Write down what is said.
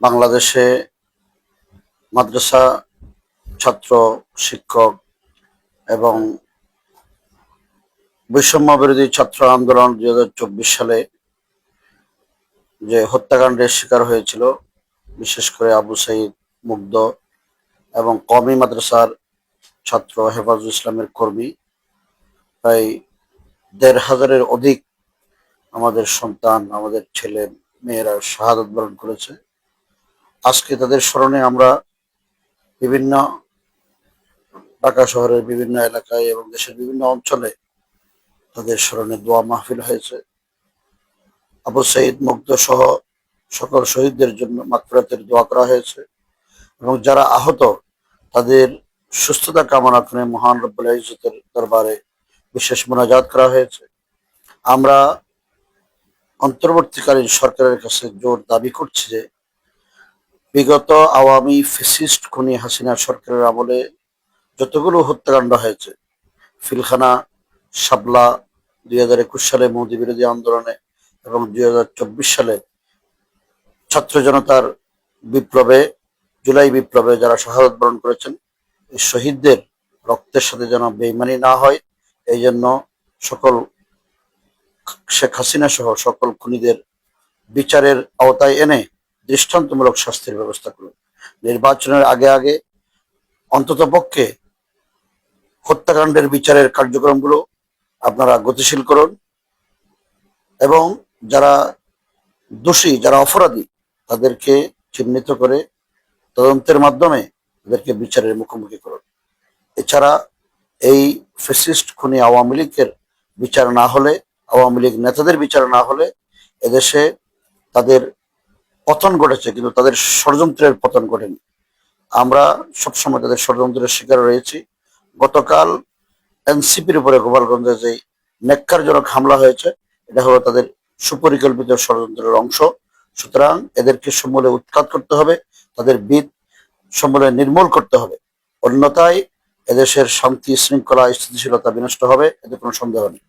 বাংলাদেশে মাদ্রাসা ছাত্র, শিক্ষক এবং বৈষম্য বিরোধী ছাত্র আন্দোলন দুই চব্বিশ সালে যে হত্যাকাণ্ডের শিকার হয়েছিল, বিশেষ করে আবু সাইদ মুগ্ধ এবং কমি মাদ্রাসার ছাত্র হেফাজুল ইসলামের কর্মী, প্রায় দেড় হাজারের অধিক আমাদের সন্তান, আমাদের ছেলে, মেয়েরা শাহাদত বরণ করেছে। আজকে তাদের স্মরণে আমরা বিভিন্ন ঢাকা শহরের বিভিন্ন এলাকায় এবং দেশের বিভিন্ন অঞ্চলে তাদের স্মরণে দোয়া মাহফিল হয়েছে। আবু সঈদ মুগ্ধ সহ সকল শহীদদের জন্য মাকফিরাতের দোয়া করা হয়েছে এবং যারা আহত, তাদের সুস্থতা কামনা করে মহান রব্বুল ইজ্জতের দরবারে বিশেষ মোনাজাত করা হয়েছে। আমরা অন্তর্বর্তীকালীন সরকারের কাছে জোর দাবি করছি যে বিগত আওয়ামী ফেসিস্ট খুনি হাসিনা সরকারের আমলে যতগুলো হত্যাকাণ্ড হয়েছে, ফিলখানা শাবলা দুই হাজার একুশ সালে মোদী বিরোধী আন্দোলনে এবং দুই হাজার চব্বিশ সালে ছাত্র জনতার বিপ্লবে, জুলাই বিপ্লবে যারা শাহাদত বরণ করেছেন, এই শহীদদের রক্তের সাথে যেন বেইমানি না হয়, এই জন্য সকল শেখ হাসিনা সহ সকল খুনিদের বিচারের আওতায় এনে দৃষ্টান্তমূলক শাস্তির ব্যবস্থা করুন। নির্বাচনের আগে আগে অন্তত পক্ষে হত্যাকাণ্ডের বিচারের কার্যক্রমগুলো আপনারা গতিশীল করুন এবং যারা দোষী, যারা অপরাধী, তাদেরকে চিহ্নিত করে তদন্তের মাধ্যমে তাদেরকে বিচারের মুখোমুখি করুন। এছাড়া এই ফেসিস্ট খুনি আওয়ামী লীগের বিচার না হলে, আওয়ামী লীগ নেতাদের বিচার না হলে এদেশে তাদের পতন ঘটেছে, কিন্তু তাদের ষড়যন্ত্রের পতন ঘটেনি। আমরা সবসময় তাদের ষড়যন্ত্রের শিকার রয়েছি। গতকাল এনসিপির উপরে গোপালগঞ্জে যে নেককারজনক হামলা হয়েছে, এটা হলো তাদের সুপরিকল্পিত ষড়যন্ত্রের অংশ। সুতরাং এদেরকে সমূলে উৎখাত করতে হবে, তাদের বিদ সমূলে নির্মূল করতে হবে। অন্যথায় এদেশের শান্তি শৃঙ্খলা স্থিতিশীলতা বিনষ্ট হবে, এতে কোনো সন্দেহ নেই।